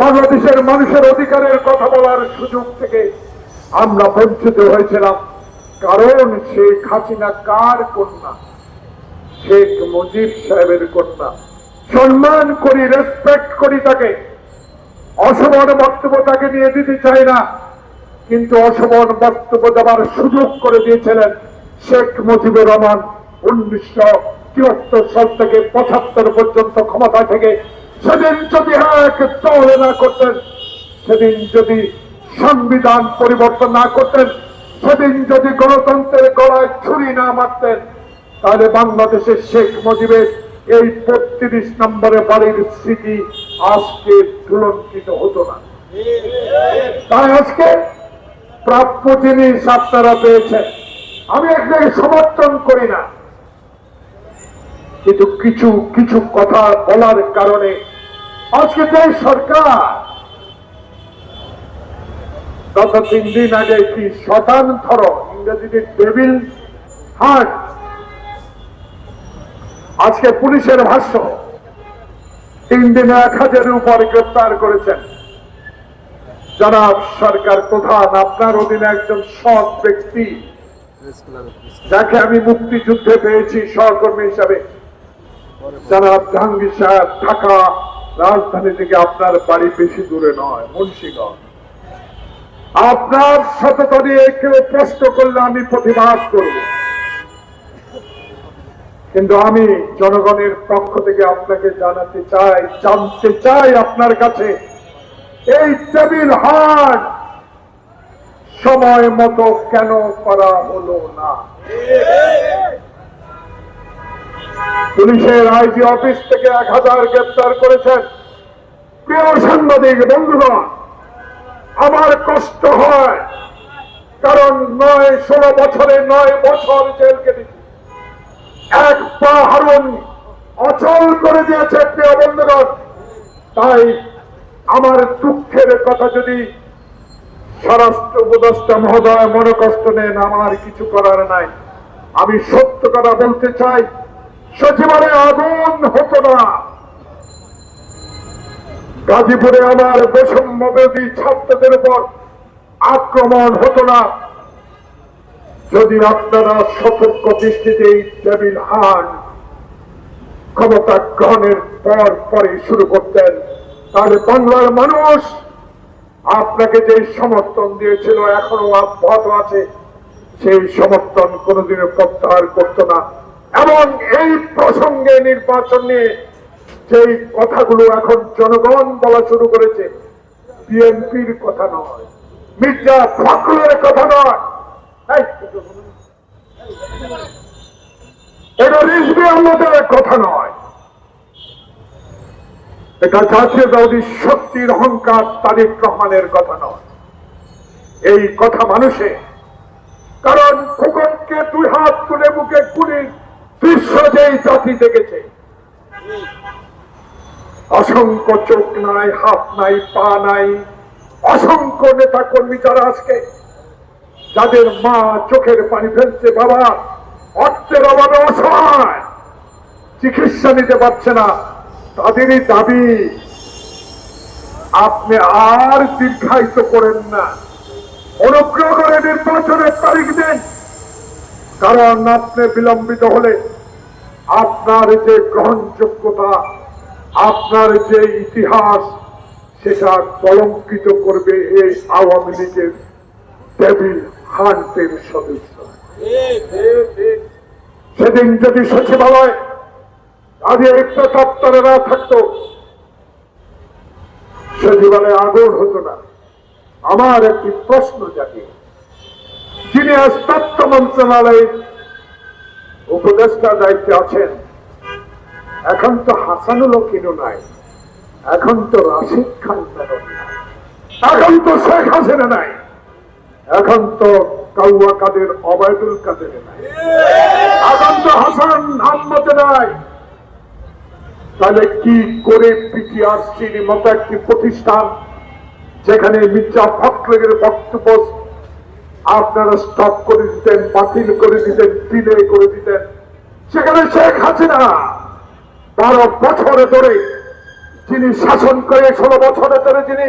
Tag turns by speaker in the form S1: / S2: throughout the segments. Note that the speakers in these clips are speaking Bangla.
S1: বাংলাদেশের মানুষের অধিকারের কথা বলার সুযোগ থেকে আমরা বঞ্চিত হয়েছিলাম। কারণ শেখ হাসিনা কার কন্যা? শেখ মুজিব সাহেবের কন্যা। সম্মান করি রেসপেক্ট করি তাকে। অসমান বক্তব্য তাকে নিয়ে দিতে চাই না। কিন্তু অসমান বক্তব্য দেওয়ার সুযোগ করে দিয়েছিলেন শেখ মুজিবুর রহমান। উনিশশো তিহত্তর সাল থেকে পঁচাত্তর পর্যন্ত ক্ষমতা থেকে সেদিন যদি এক দল না করতেন, সেদিন যদি সংবিধান পরিবর্তন না করতেন, সেদিন যদি গণতন্ত্রের গলায় ছুরি না মারতেন, তাহলে বাংলাদেশের শেখ মুজিবের এই বত্রিশ নম্বরে বাড়ির স্মৃতি আজকে তুলঙ্কিত হতো না। তাই আজকে প্রাপ্য জিনিস আপনারা পেয়েছেন। আমি একটাকে সমর্থন করি না। কিন্তু কিছু কিছু কথা বলার কারণে আজকে যে সরকার। গত তিন দিন আগে কি শতান্তর ইংরেজিতে টেবিল হার্ট আজকে পুলিশের ভাষ্য, তিন দিনে এক হাজারের উপর গ্রেপ্তার করেছেন। জনাব সরকার, প্রধান, আপনার অধীনে একজন সৎ ব্যক্তি। যাকে আমি মুক্তিযুদ্ধে পেয়েছি সহকর্মী হিসাবে। জনাব জাহাঙ্গীর সাহেব, ঢাকা রাজধানী থেকে আপনার বাড়ি বেশি দূরে নয়, মুন্সিগঞ্জ। আপনার সততা নিয়ে কেউ প্রশ্ন করলে আমি প্রতিবাদ করব। কিন্তু আমি জনগণের পক্ষ থেকে আপনাকে জানাতে চাই, জানতে চাই আপনার কাছে, এই টেবিল হাট সময় মতো কেন করা হলো না? পুলিশের আইজি অফিস থেকে এক হাজার গ্রেপ্তার করেছেন। প্রিয় সাংবাদিক, বন্ধুগণ, আমার কষ্ট হয়, কারণ নয় ষোলো বছরে নয় বছর জেল কেটেছি। এক পা হারুন, অচল করে দিয়েছে প্রিয় বন্ধুগণ। তাই আমার দুঃখের কথা যদি স্বরাষ্ট্র উপদেষ্টা মহোদয় মনে কষ্ট নেন, আমার কিছু করার নাই। আমি সত্য কথা বলতে চাই সচিবালয়ে আগুন হতো না। গাজীপুরে আমার বৈষম্যবেদী ছাত্রদের উপর আক্রমণ হতো না। যদি আপনারা সতর্ক দৃষ্টিতে এই টেবিল হান, ক্ষমতা গ্রহণের পর পরে শুরু করতেন, তাহলে বাংলার মানুষ আপনাকে যে সমর্থন দিয়েছিল, এখনও অব্যাহত আছে, সেই সমর্থন কোনোদিনও প্রত্যাহার করতো না। এবং এই প্রসঙ্গে নির্বাচন নিয়ে যেই কথাগুলো এখন জনগণ বলা শুরু করেছে, বিএনপির কথা নয়, মির্জা ফখরুলের কথা নয়। এটা কথা নয়। এটা জাতীয় দৌড়ি শক্তির অহংকার তারিক রহমানের কথা নয়। এই কথা মানুষে কারণ ফুকনকে দুই হাত তুলে মুখে গুলি বিশ্ব যেই জাতি দেখেছে, অসংখ্য চোখ নাই, হাত নাই, পা নাই, অসংখ্য নেতা কর্মী যারা আজকে যাদের মা চোখের পানি ফেলছে, বাবা, অর্থের অভাবে অসহায়, চিকিৎসা নিতে পারছে না, তাদেরই দাবি, আপনি আর দীর্ঘায়িত করেন না। অনুগ্রহ করে নির্বাচনের তারিখ দিন। কারণ আপনি বিলম্বিত হলে আপনার যে গ্রহণযোগ্যতা, আপনার যে ইতিহাস, সেটা কলঙ্কিত করবে এই আওয়ামী লীগের টেবিল হান্টের সদস্য। সেদিন যদি সচিবালয় আগে একটা দপ্তরে না থাকতো, সচিবালয়ে আগুন হতো না। আমার একটি প্রশ্ন জাগে যিনি আজ তথ্য মন্ত্রণালয়ের উপদেষ্টা দায়িত্বে আছেন, এখন তো হাসানুল কিনো নাই, এখন তো রাশিদ খান এখন তো শেখ হাসিনা নাই, এখন তো কাউয়া কাদের, অবায়দুল কাদের নাই, এখন তো হাসান আহমদ নাই। তাহলে কি করে পিটিআরসির মতো একটি প্রতিষ্ঠান, যেখানে মির্জা ফখরের বক্তব্য আপনারা স্টপ করে দিতেন, বাতিল করে দিতেন ডিলে করে দিতেন। সেখানে শেখ হাসিনা বারো বছরে ধরে যিনি শাসন করে, ষোলো বছরের ধরে যিনি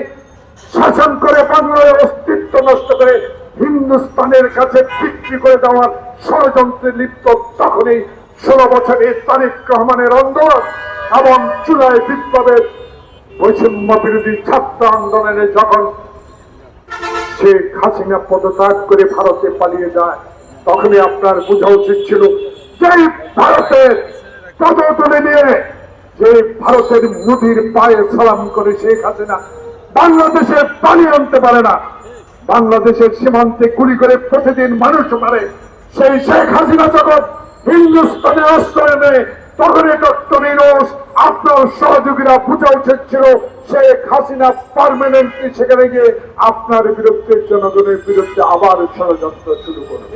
S1: শাসন করে বাংলার অস্তিত্ব নষ্ট করে হিন্দুস্তানের কাছে বিক্রি করে দেওয়ার ষড়যন্ত্রে লিপ্ত তখনই ষোলো বছরে তারিক রহমানের আন্দোলন এবং চুলায় বিপ্লবের বৈষম্য বিরোধী ছাত্র আন্দোলনে যখন শেখ হাসিনা পদত্যাগ করে ভারতে পালিয়ে যায়, তখনই আপনার বোঝা উচিত ছিল যে ভারতের পদ তুলে নিয়ে যে ভারতের নদীর পায়ে সালাম করে শেখ হাসিনা বাংলাদেশে পালিয়ে আনতে পারে না। বাংলাদেশের সীমান্তে গুলি করে প্রতিদিন মানুষ মারে। সেই শেখ হাসিনা যখন হিন্দুস্তানে আশ্রয় নেয়। তখন ডক্টর ইনোস আপনার সহযোগীরা বোঝা উচিত ছিল শেখ হাসিনা পারমানেন্টলি সেখানে গিয়ে আপনার বিরুদ্ধে জনগণের বিরুদ্ধে আবার ষড়যন্ত্র শুরু করবে।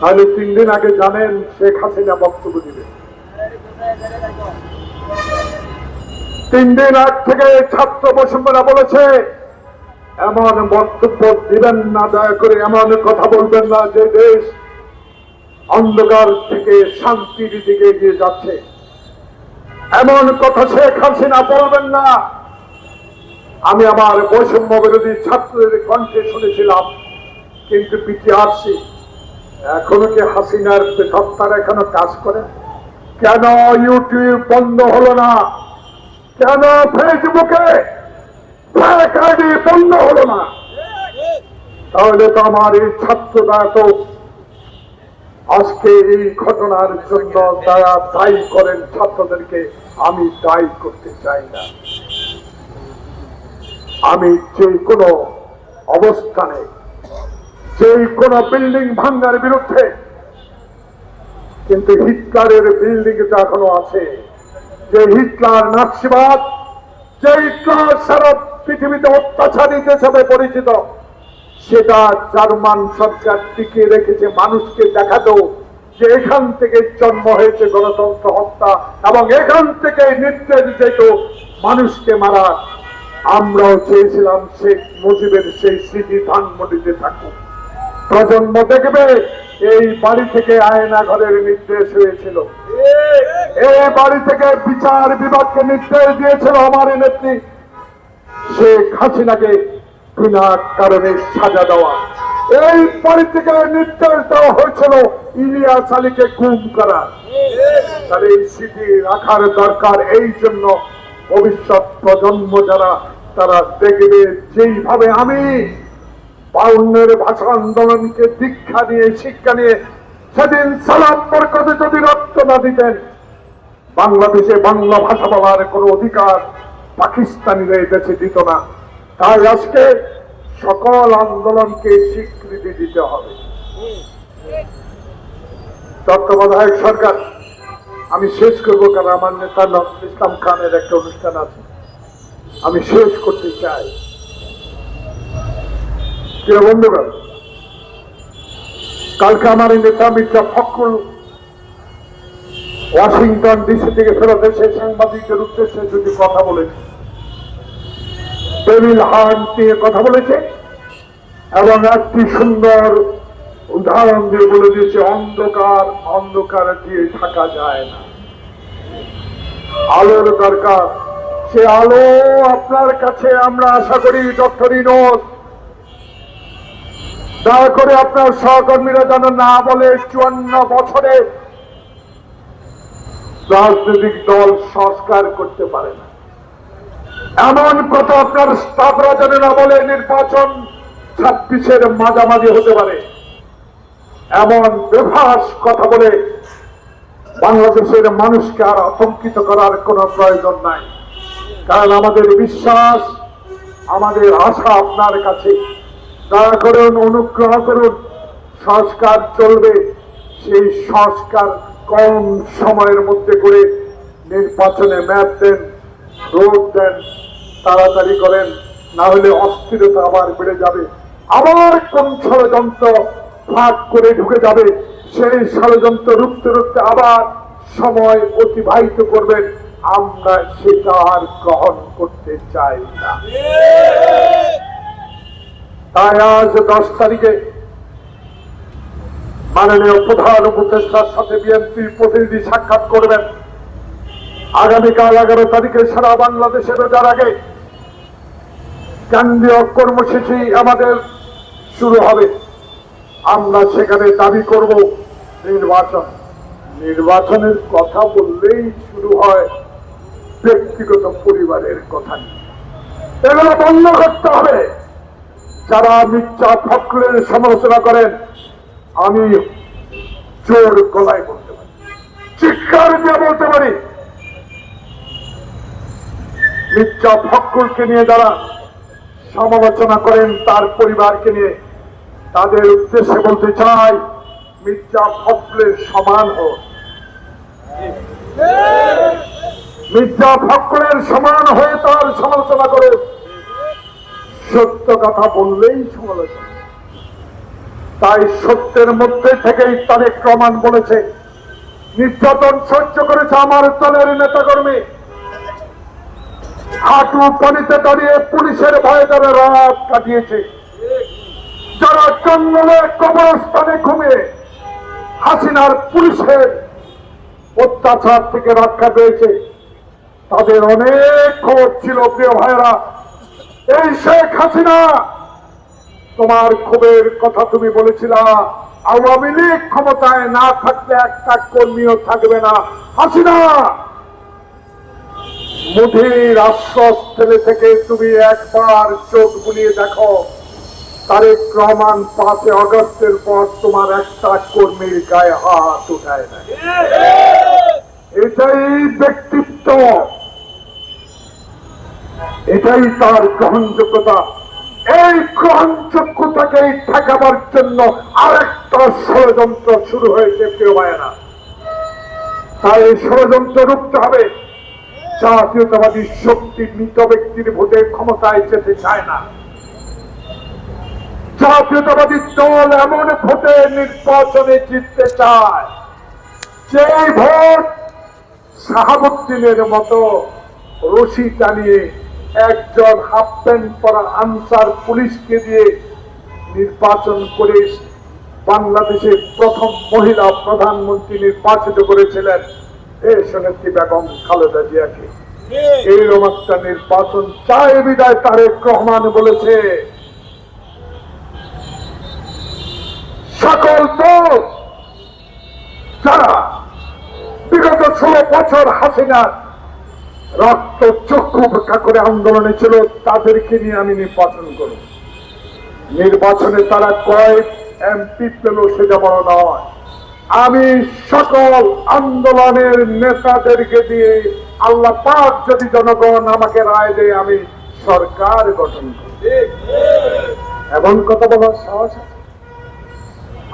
S1: তাহলে তিন দিন আগে জানেন শেখ হাসিনা বক্তব্য দিবেন। তিন দিন আগ থেকে ছাত্র বৈষম্যরা বলেছে, এমন বক্তব্য দিবেন না, দয়া করে এমন কথা বলবেন না যে দেশ অন্ধকার থেকে শান্তির দিকে এগিয়ে যাচ্ছে। এমন কথা শেখ হাসিনা বলবেন না। আমি আমার বৈষম্য বিরোধী ছাত্রদের কণ্ঠে শুনেছিলাম, কিন্তু আসছি এখনও কি হাসিনার সত্তার এখনও কাজ করে? কেন ইউটিউব বন্ধ হলো না? কেন ফেসবুকে বন্ধ হলো না? তাহলে তো আমার এই ছাত্ররা তো আজকে এই ঘটনার জন্য তারা দায়ী করেন ছাত্রদেরকে আমি দায়ী করতে চাই না। আমি যে কোনো অবস্থানে, যে কোনো বিল্ডিং ভাঙ্গার বিরুদ্ধে, কিন্তু হিটলারের বিল্ডিং তো এখনও আছে। যে হিটলার নাৎসিবাদ, যে হিটলার সারা পৃথিবীতে অত্যাচারী হিসেবে পরিচিত সেটা জার্মান সরকার টিকিয়ে রেখেছে, মানুষকে দেখাতো যে এখান থেকে জন্ম হয়েছে গণতন্ত্র হত্যা এবং এখান থেকে নির্দেশ যেত মানুষকে মারা। আমরাও চেয়েছিলাম শেখ মুজিবের সেই স্মৃতি ধানমন্ডিতে থাকুক। প্রজন্ম দেখবে, এই বাড়ি থেকে আয়না ঘরের নির্দেশ হয়েছিল। এই বাড়ি থেকে বিচার বিভাগকে নির্দেশ দিয়েছিল আমার নেত্রী। শেখ হাসিনাকে বিনা কারণে সাজা দেওয়া। এই নির্দেশ দেওয়া হয়েছিল ইলিয়াস আলীকে গুম করা। তাহলে এই স্মৃতি রাখার দরকার, এই জন্য ভবিষ্যৎ প্রজন্ম যারা, তারা দেখবে যেইভাবে আমি বাউন্নের ভাষা আন্দোলনকে দীক্ষা নিয়ে, শিক্ষা নিয়ে সেদিন সালাম বরকতে যদি রক্ত না দিতেন, বাংলাদেশে বাংলা ভাষা বলার কোনো অধিকার পাকিস্তানিরা এই দেশে দিত না। তাই আজকে সকল আন্দোলনকে স্বীকৃতি দিতে হবে। তত্ত্বাবধায়ক সরকার, আমি শেষ করব কারণ আমার নেতা নজরুল ইসলাম খানের একটা অনুষ্ঠান আছে। আমি শেষ করতে চাই। বন্ধুগণ, কালকে আমার নেতা মির্জা ফখরুল ওয়াশিংটন ডিসি থেকে ফেরত এসে সাংবাদিকদের উদ্দেশ্যে যদি কথা বলেছে। টেবিল হার্ট নিয়ে কথা বলেছে এবং একটি সুন্দর উদাহরণ দিয়ে বলে দিয়েছে, অন্ধকার অন্ধকার দিয়ে থাকা যায় না। আলোর দরকার। সে আলো আপনার কাছে, আমরা আশা করি ডক্টর ইনোস। দয়া করে আপনার সহকর্মীরা যেন না বলে, চুয়ান্ন বছরে রাজনৈতিক দল সংস্কার করতে পারে না। এমন কথা আপনার স্টাফরা যেন না বলে নির্বাচন ছাব্বিশের মাঝামাঝি হতে পারে। এমন বেভাস কথা বলে বাংলাদেশের মানুষকে আর আতঙ্কিত করার কোনো প্রয়োজন নাই। কারণ আমাদের বিশ্বাস, আমাদের আশা আপনার কাছে। দয়া করুন, অনুগ্রহ করুন, সংস্কার চলবে। সেই সংস্কার কম সময়ের মধ্যে করে নির্বাচনে ম্যাপ দেন। রোড দেন তাড়াতাড়ি করেন, না হলে অস্থিরতা আবার বেড়ে যাবে। আবার কোন ষড়যন্ত্র ফাঁক করে ঢুকে যাবে। সেই ষড়যন্ত্র রুখতে রুখতে আবার সময় অতিবাহিত করবেন। আমরা সেটা আর গ্রহণ করতে চাই না। তাই আজ দশ তারিখে মাননীয় প্রধান উপদেষ্টার সাথে বিএনপির প্রতিনিধি সাক্ষাৎ করবেন। আগামীকাল এগারো তারিখে সারা বাংলাদেশে রোজার আগে কেন্দ্রীয় কর্মসূচি আমাদের শুরু হবে। আমরা সেখানে দাবি করব নির্বাচন। নির্বাচনের কথা বললেই শুরু হয় ব্যক্তিগত পরিবারের কথা এগুলো বন্ধ করতে হবে। যারা মির্জা ফখরের সমালোচনা করেন, আমি জোর গলায় বলতে পারি। চিৎকার দিয়ে বলতে পারি। মির্জা ফখরুলকে নিয়ে যারা সমালোচনা করেন, তার পরিবারকে নিয়ে, তাদের উদ্দেশ্যে বলতে চাই, মির্জা ফখরের সমান হোক। মির্জা ফখরের সমান হয়ে তার সমালোচনা করে, সত্য কথা বললেই সমালোচনা। তাই সত্যের মধ্যে থেকেই তারেক রহমান বলেছে, নির্যাতন সহ্য করেছে আমার দলের নেতাকর্মী। হাঁটু পানিতে দাঁড়িয়ে পুলিশের ভয়ে তারা রাত কাটিয়েছে। যারা জঙ্গলে কবরস্থানে ঘুমিয়ে হাসিনার পুলিশের অত্যাচার থেকে রক্ষা পেয়েছে, তাদের অনেক খবর ছিল, প্রিয় ভাইরা এই শেখ হাসিনা, তোমার ক্ষোভের কথা তুমি বলেছিল, আওয়ামী লীগ ক্ষমতায় না থাকলে একটা কর্মীও থাকবে না। হাসিনা মুঠির আশ্বাস ফেলে থেকে তুমি একবার চোখ বুলিয়ে দেখো, তারেক রহমান পাঁচে অগস্টের পর তোমার একটা কর্মীর গায়ে হাত উঠায় না এটাই ব্যক্তিত্ব। এটাই তার গ্রহণযোগ্যতা। এই গ্রহণযোগ্যতাকে ঠেকাবার জন্য আরেকটা ষড়যন্ত্র শুরু হয়েছে, প্রিয় না তাই ষড়যন্ত্র রুখতে হবে। জাতীয়তাবাদী শক্তি মৃত ব্যক্তির ভোটে ক্ষমতায় যেতে চায় না। জাতীয়তাবাদী দল এমন ভোটে নির্বাচনে জিততে চায়, যে ভোট শাহাবুদ্দিনের মতো রশি টানিয়ে একজন হাফ প্যান্ট পরা আনসার পুলিশকে দিয়ে নির্বাচন করে বাংলাদেশের প্রথম মহিলা প্রধানমন্ত্রী নির্বাচিত করেছিলেন। এ সনেত্রী বেগম খালেদা জিয়াকে। এইরকম একটা নির্বাচন চায় বিদায় তারেক রহমান বলেছে। সকল যারা বিগত ষোলো বছর হাসিনার রক্ত চক্ষু উপেক্ষা করে আন্দোলনে ছিল তাদেরকে নিয়ে আমি নির্বাচন করব। নির্বাচনে তারা কয়েক এমপি পেল সেটা বড় নয়। আমি সকল আন্দোলনের নেতাদেরকে দিয়ে আল্লাহ পাক যদি জনগণ আমাকে রায় দেয়, আমি সরকার গঠন করব। এমন কথা বলার সাহস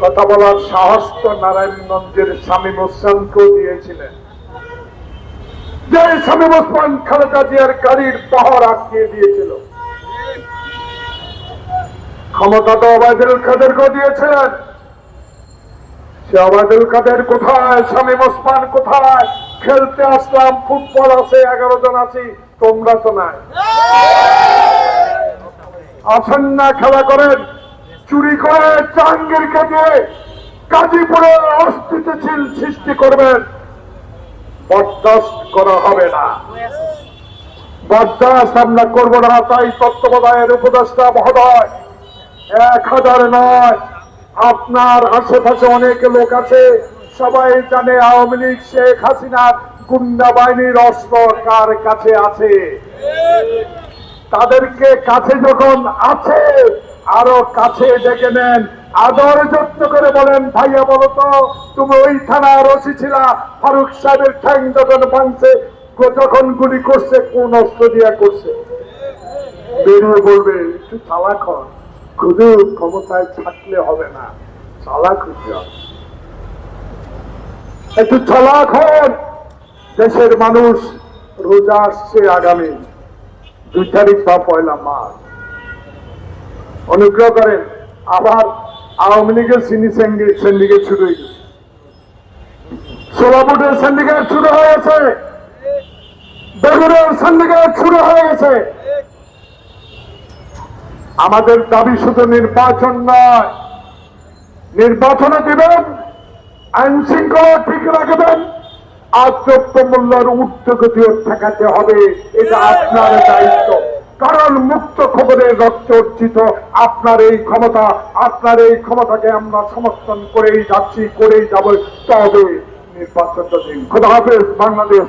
S1: কথা বলার সাহস তো নারায়ণগঞ্জের স্বামী মোসানকেও দিয়েছিলেন। যে স্বামী ওসমান খালেদা জিয়ার গাড়ির পাহাড় আটকিয়ে দিয়েছিল। ক্ষমতা তো অবায়দুল কাদেরকেও দিয়েছিলেন। সে কাদের কোথায়? ওসমান কোথায়? খেলতে আসলাম, ফুটবল আছে, এগারো জন আছি, তোমরা তো নাই। আসেন না, খেলা করেন। চুরি করে জাহাঙ্গীরকে অস্থিতিশীল সৃষ্টি করবেন। বরদাস্ত করা হবে না। বরদাস্ত আমরা করব না, তাই তত্ত্বাবধায়ের উপদেষ্টা মহোদয়, এক হাজার নয় আপনার আশেপাশে অনেক লোক আছে। সবাই জানে আওয়ামী লীগ, শেখ হাসিনার গুন্ডা বাহিনীর অস্ত্র কার কাছে আছে? তাদেরকে কাছে যখন আছে, আরও কাছে ডেকে নেন। আদর যত্ন করে বলেন, ভাইয়া বলতো তুমি ওই থানার ওসি ছিলা, ফারুক সাহেবের ঠ্যাং যখন ভাঙছে, যখন গুলি করছে, কোন অস্ত্র দিয়া করছে? বেরিয়ে বলবে, একটু হন শুধু ক্ষমতায় থাকলে হবে না, চালাক হতে হবে। একটু চালাক হন, দেশের মানুষ রোজা আসছে আগামী দুই তারিখ বা পয়লা মাস অনুগ্রহ করেন আবার আওয়ামী লীগের সিনি সিন্ডিকেট শুরু হয়ে গেছে। সোলাপুরের সিন্ডিকেট শুরু হয়েছে বেগুনের সিন্ডিকেট শুরু হয়ে গেছে। আমাদের দাবি শুধু নির্বাচন নয়। নির্বাচনে দিবেন, আইন শৃঙ্খলা ঠিক রাখবেন, আর দ্রব্যমূল্যের ঊর্ধ্বগতিও ঠেকাতে হবে, এটা আপনার দায়িত্ব। কারণ মুক্ত খবরের রক্ত অর্জিত আপনার এই ক্ষমতা, আপনার এই ক্ষমতাকে আমরা সমর্থন করেই যাচ্ছি, করেই যাব। তবে নির্বাচনটা দিন। খোদা হাফেজ, বাংলাদেশ।